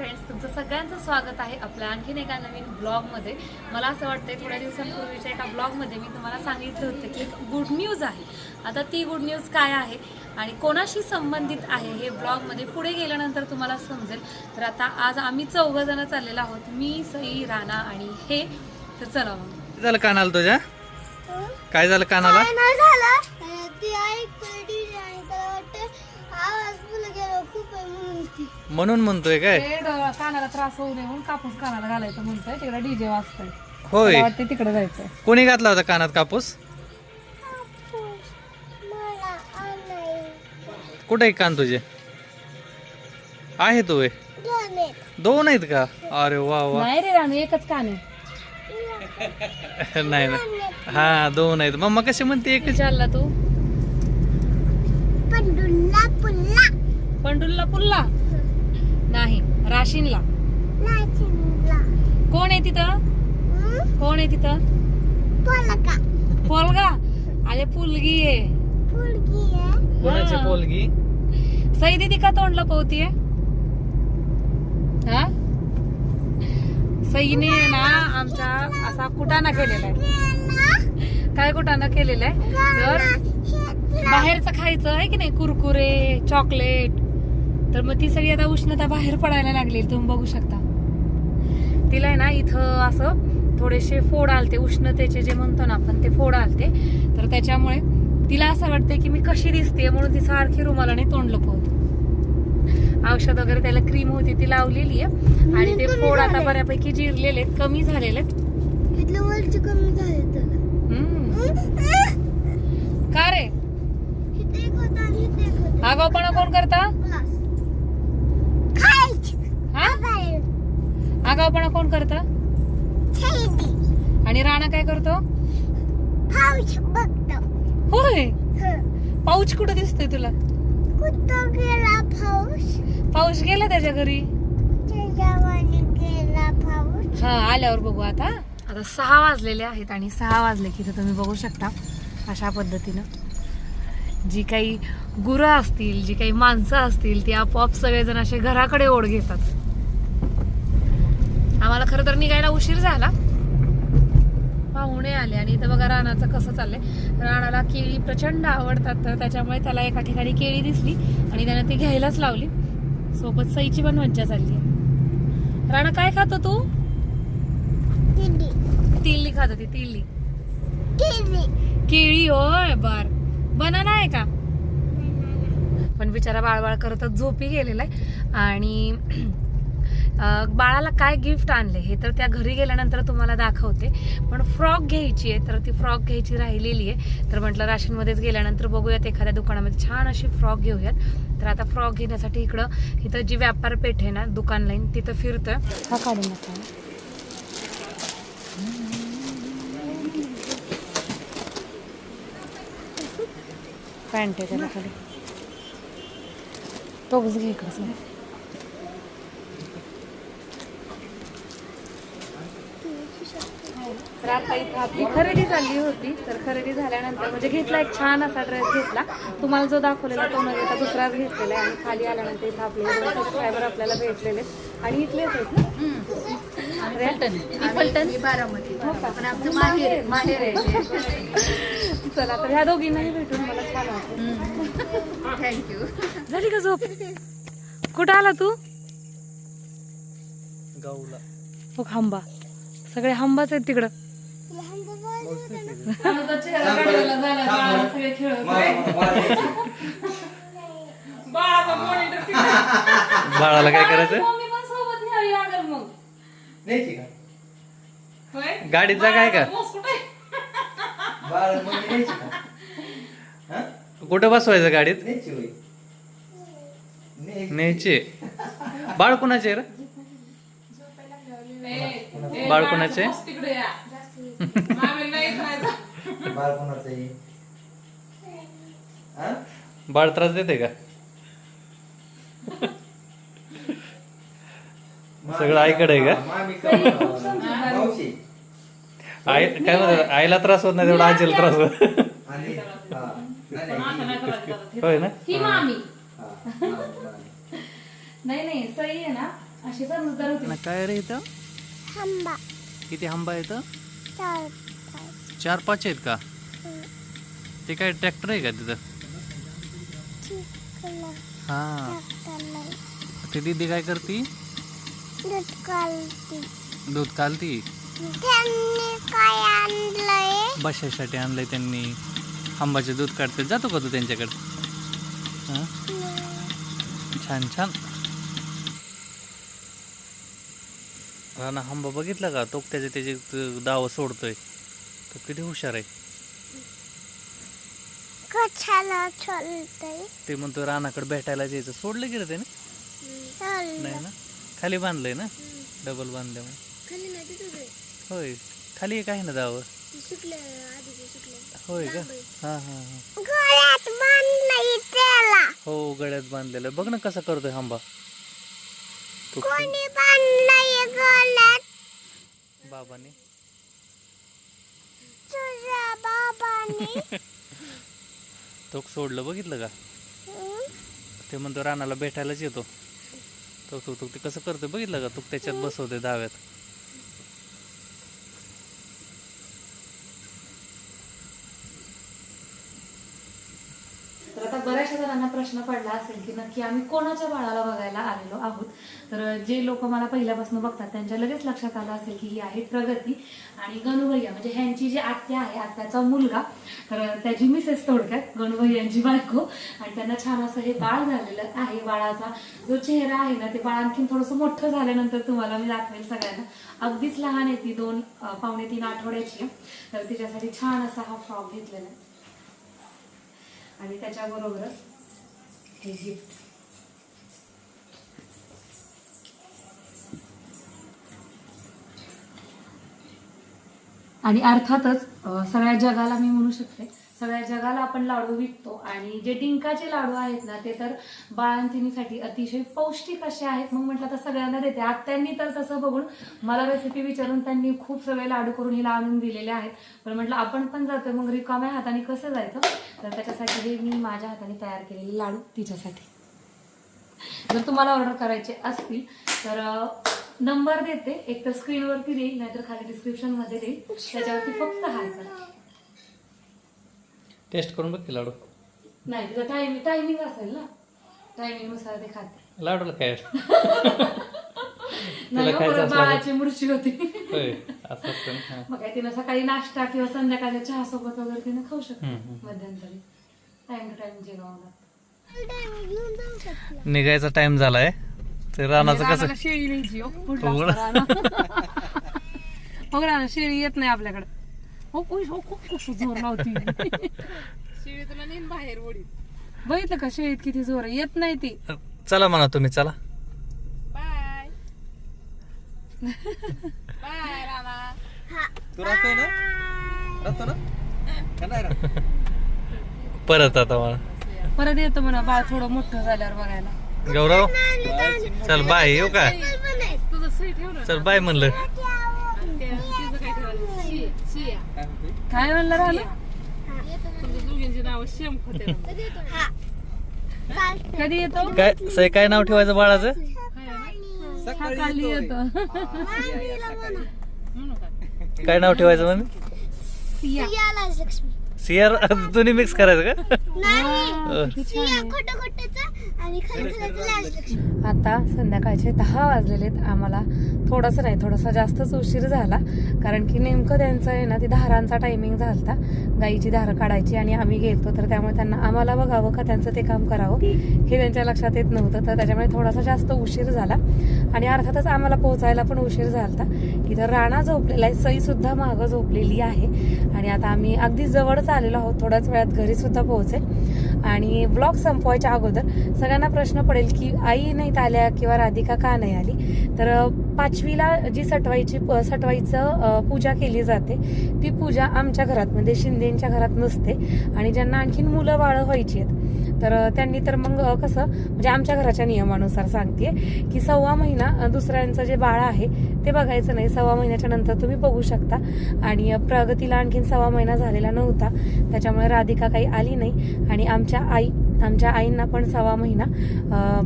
Friends तुमचं सगळ्यांचं स्वागत आहे आपल्या आणखीन एका नवीन ब्लॉगमध्ये मला असं वाटतंय थोड्या दिवसांपूर्वीच्या एका ब्लॉगमध्ये मी तुम्हाला सांगितलं होतं की एक गुड न्यूज आहे. आता ती गुड न्यूज काय आहे आणि कोणाशी संबंधित आहे हे ब्लॉगमध्ये पुढे गेल्यानंतर तुम्हाला समजेल. तर आता आज आम्ही चौघं जण चाललेलो आहोत. मी सई राणा आणि हे. तर चला मग. काय झालं कानाला तुझ्या? काय झालं कानाला? काय नाही झालं. ती म्हणून म्हणतोय काय? ते कानाला त्रास होऊ नये म्हणून कापूस कानाला घालायचं म्हणतोय. तिकडे डीजे वाजतोय. होय. मला वाटते तिकडे जायचं कोणी घातला होता कानात कापूस? कुठे आहे कान तुझे? आहे तू गाणे दोन आहेत का? अरे वा वा. नाही रे रानू एकच कान आहे. नाही नाही हा दोन आहेत. मम्मा कशी म्हणते एक चालला तू? नाचिंगला कोण आहे तिथं? कोण आहे तिथं? पलका पोलगा? अरे पुलगी आहे. कोणाची. पोलगी? सई दिदी का तोंडला पोहतीये? हा? सईने ना आमचा असा कुटाणा केलेला आहे. काय कुटाणा केलेला आहे? तर बाहेरचं खायचं आहे की नाही? कुरकुरे चॉकलेट तर मग ती सगळी आता उष्णता बाहेर पडायला लागली तुम्ही बघू शकता. तिला आहे ना इथं असं थोडेसे फोड आलते उष्णतेचे जे म्हणतो ना आपण ते फोड आलते. तर त्याच्यामुळे तिला असं वाटतंय की मी कशी दिसते म्हणून ती सारखी रुमालाने तोंड लपवते औषध वगैरे त्याला क्रीम होती ती लावलेली आहे. आणि ते फोड आता बऱ्यापैकी जिरलेले कमी झालेले. का रे? होता आगाऊपणा कोण करता ग्लास खायचं हा बाहेर आगाऊपणा कोण करता? आणि राणा काय करतो? पाऊस बघतो. होय. पाऊच कुठं दिसतोय तुला? कुठं गेला पाऊस? पाऊस गेला त्याच्या घरी? त्याच्यावानी गेला पाऊस. हा आल्यावर बघू आता. आता सहा वाजलेले आहेत आणि सहा वाजले की इथं तुम्ही बघू शकता अशा पद्धतीनं. जी काही गुरं असतील जी काही माणसं असतील ती आपोआप सगळेजण असे घराकडे ओढ घेतात. आम्हाला खरं तर निघायला उशीर झाला. पाहुणे आले आणि इथं बघा रानाचं कसं चाललंय. राणाला केळी प्रचंड आवडतात तर त्याच्यामुळे त्याला एका ठिकाणी केळी दिसली आणि त्यानं ती घ्यायलाच लावली. सोबत सईची पण मज्जा चालली राणा काय खातो तू? तिल्ली खात होती तिल्ली केळी. होय बर. बनाना आहे का? पण बिचारा बाळबाळ करतच झोपी गेलेला आहे. आणि बाळाला काय गिफ्ट आणले हे तर त्या घरी गेल्यानंतर तुम्हाला दाखवते. पण फ्रॉक घ्यायची आहे तर ती फ्रॉक घ्यायची राहिलेली आहे. तर म्हटलं राशीनमध्येच गेल्यानंतर बघूयात एखाद्या दुकानामध्ये छान अशी फ्रॉक घेऊयात. तर आता फ्रॉक घेण्यासाठी इकडं इथं जी व्यापार पेठ आहे ना दुकान लाईन तिथं फिरतं हा काढून पॅन्ट आहे त्याला खाली. तोच घे इकडं सगळं. तर आता इथं आपली खरेदी झाली होती. तर खरेदी झाल्यानंतर म्हणजे घेतला एक छान असा ड्रेस घेतला. तुम्हाला जो दाखवलेला तो न घेता दुसराच घेतलेला आहे. आणि खाली आल्यानंतर इथं आपले दोन सबस्क्रायबर आपल्याला भेटलेले. आणि इथलेच आहेत ना? पलटण. बारामती. हो का? पण आमचं माहेर माहेर आहे. चला तर ह्या दोघींनाही भेटून मला छान वाटलं. थँक्यू झाली का झोप? कुठं आला तू? गाऊला हो हंबा. सगळे हंबाच आहेत तिकडं. बाळाला काय करायचं मम्मी पण सोबत न्यावी लागेल मग न्यायची का होय? गाडीत जा काय का कुठे? बाळ का हा? कुठं बसवायचं गाडीत न्यायची होय न्यायची. न्यायचे बाळ कुणाचे रे ए, बाळ कोणाचे? मोस तिकडे या. बाळ कोणाचं आहे? हा? बाळ त्रास देते का? सगळं आईकडे आहे का? आई काय म्हणतात आईला त्रास होत नाही तेवढा आजीला त्रास होत. हा ही- होय ना. नाही नाही सई आहे ना अशी समजदार होती. काय रे इथं? थांबा किती आंबा येतं चार चार पाच आहेत का? ते काय ट्रॅक्टर आहे का तिथं? चिकला हा. ते दीदी काय करती? दूध कालती. दूध कालती? त्यांनी काय आणलंय? बशासाठी आणलंय त्यांनी. आंबाचे दूध काढते. जातो का तू त्यांच्याकडे? हा? छान छान. राणा आंबा बघितला का? तो त्याचे त्याचे दाव सोडतोय. तो किती हुशार आहे. कशाला ते म्हणतो रानाकडे भेटायला जायचं. सोडलं गेलं त्याने? नाही ना? खाली बांधलंय ना? डबल बांधल्यामुळे. खाली नाही तुझे होय. खाली एक आहे ना दावं? होय का? हा हा हा. गळ्यात बांधलंय त्याला. हो गळ्यात बांधलेलं. बघ ना कसा करतोय तो कोणी बांधलंय गळ्यात? बाबाने. तुझ्या बाबाने. तो सोडलं बघितलं का? ते म्हणतो रानाला भेटायलाच येतो. तो तो तो ते कसं करतोय बघितलं का? तू त्याच्यात बसवते दाव्यात तर आता बऱ्याचशा जणांना प्रश्न पडला असेल की नक्की आम्ही कोणाच्या बाळाला बघायला आलेलो आहोत? तर जे लोक मला पहिल्यापासून बघतात त्यांच्या लगेच लक्षात आलं असेल की ही आहे प्रगती आणि गणुभैया. म्हणजे ह्यांची जी आत्या आहे आत्याचा मुलगा तर त्याची मिसेस थोडक्यात गणुभैयांची बायको. आणि त्यांना छान असं हे बाळ झालेलं आहे बाळाचा जो चेहरा आहे ना ते बाळ आणखीन थोडंसं मोठं झाल्यानंतर तुम्हाला मी दाखवेल सगळ्यांना. अगदीच लहान आहे ती दोन पावणे तीन आठवड्याची तर तिच्यासाठी छान असा हा फ्रॉक घेतलेला आहे. आणि त्याच्याबरोबरच हे गिफ्ट आणि अर्थातच सगळ्या जगाला मी म्हणू शकते सगळ्या जगाला आपण लाडू विकतो. आणि जे डिंकाचे लाडू आहेत ना ते तर बाळांतिनीसाठी अतिशय पौष्टिक असे आहेत. मग म्हटलं तर सगळ्यांना देते. आत्यांनी तर तसं बघून मला रेसिपी विचारून त्यांनी खूप सगळे लाडू करून हिला आणून दिलेले आहेत. पण म्हटलं आपण पण जातो मग रिकाम्या हाताने कसं जायचं? तर त्याच्यासाठी हे मी माझ्या हाताने तयार केलेले लाडू तिच्यासाठी. जर तुम्हाला ऑर्डर करायचे असतील तर नंबर देते. एक तर स्क्रीनवरती देईल नाहीतर खाली डिस्क्रिप्शनमध्ये देईल. त्याच्यावरती फक्त हाय करा टेस्ट करून बघ की लाडू. नाही तिथं टायमिंग टायमिंग असेल ना. टायमिंगनुसार ते खाते. लाडूला काय? नाही हो, खायचं परत असलं बाळाची मुडशी होती. होय असं असतं ना हा. मग काय तिनं सकाळी नाश्ता किंवा संध्याकाळच्या चहा सोबत वगैरे तिनं खाऊ शकते. हम्म. मध्यंतरी. टाइम टू टाइम जेवावं लागतं. निघायचा टाइम झालाय. तर रानाचं रानाला कसं? शेळी न्यायची हो. असतं रान. हो राना शेळी येत नाही आपल्याकडे. हो उय, हो खूप जोर लावती. शेळी तुला नेन बाहेर ओढी बघितलं का शेळीत किती जोर? आहे? येत नाही ती. चला म्हणा तुम्ही चला. बाय. बाय राना तू राहतोय ना? राहतो ना? का नाही राहत? परत आता मला. परत येतो म्हणा बाळ थोडं मोठं झाल्यावर बघायला. गौरव? चल बाय येऊ का? तुझं चल बाय म्हणलं तिचं काय ठेवायचं शिया शिया काय म्हणलं राहिलं तुमच्या दोघींची नाव शेम होते कधी येतो? काय सई काय नाव ठेवायचं बाळाचं? सकाळी येतो. काय नाव ठेवायचं म्हणे सियाला लक्ष्मी. सियार तुम्ही मिक्स करायचं का? नाही सिया खोटं खोटंच आता संध्याकाळचे दहा वाजलेले आहेत. आम्हाला थोडंसं नाही थोडासा जास्तच उशीर झाला. कारण की नेमकं त्यांचं आहे ना ती धारांचा टायमिंग झाला गाईची धार काढायची आणि आम्ही गेलतो. तर त्यामुळे त्यांना आम्हाला बघावं का त्यांचं ते काम करावं हे त्यांच्या लक्षात येत नव्हतं. तर त्याच्यामुळे थोडासा जास्त उशीर झाला. आणि अर्थातच आम्हाला पोहोचायला पण उशीर झाला इथं राणा झोपलेला आहे. सई सुद्धा मागं झोपलेली आहे. आणि आता आम्ही अगदी जवळच आलेलो आहोत. थोड्याच वेळात घरी सुद्धा पोहोचेल. आणि ब्लॉग संपवायच्या अगोदर सगळ्यांना प्रश्न पडेल की आई नाहीत आल्या किंवा राधिका का नाही आली? तर पाचवीला जी सटवाईची प- सटवाईचं पूजा केली जाते ती पूजा आमच्या घरात म्हणजे शिंदेंच्या घरात नसते आणि ज्यांना आणखीन मुलं बाळं व्हायची आहेत तर त्यांनी तर मग कसं म्हणजे आमच्या घराच्या नियमानुसार सांगते की सव्वा महिना दुसऱ्यांचं जे बाळ आहे ते बघायचं नाही. सव्वा महिन्याच्या नंतर तुम्ही बघू शकता. आणि प्रगतीला आणखीन सव्वा महिना झालेला नव्हता. त्याच्यामुळे राधिका काही आली नाही. आणि आमच्या आई आमच्या आईंना पण सव्वा महिना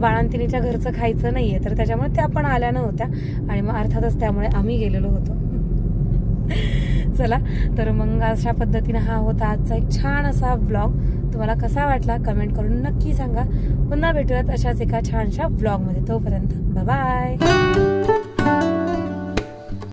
बाळांतिनीच्या घरचं खायचं नाहीये. तर त्याच्यामुळे त्या पण आल्या नव्हत्या. आणि मग अर्थातच त्यामुळे आम्ही गेलेलो होतो. चला. तर मग अशा पद्धतीनं हा होता आजचा एक छान असा ब्लॉग तुम्हाला कसा वाटला कमेंट करून नक्की सांगा. पुन्हा भेटूयात अशाच एका छानशा ब्लॉगमध्ये तोपर्यंत बाय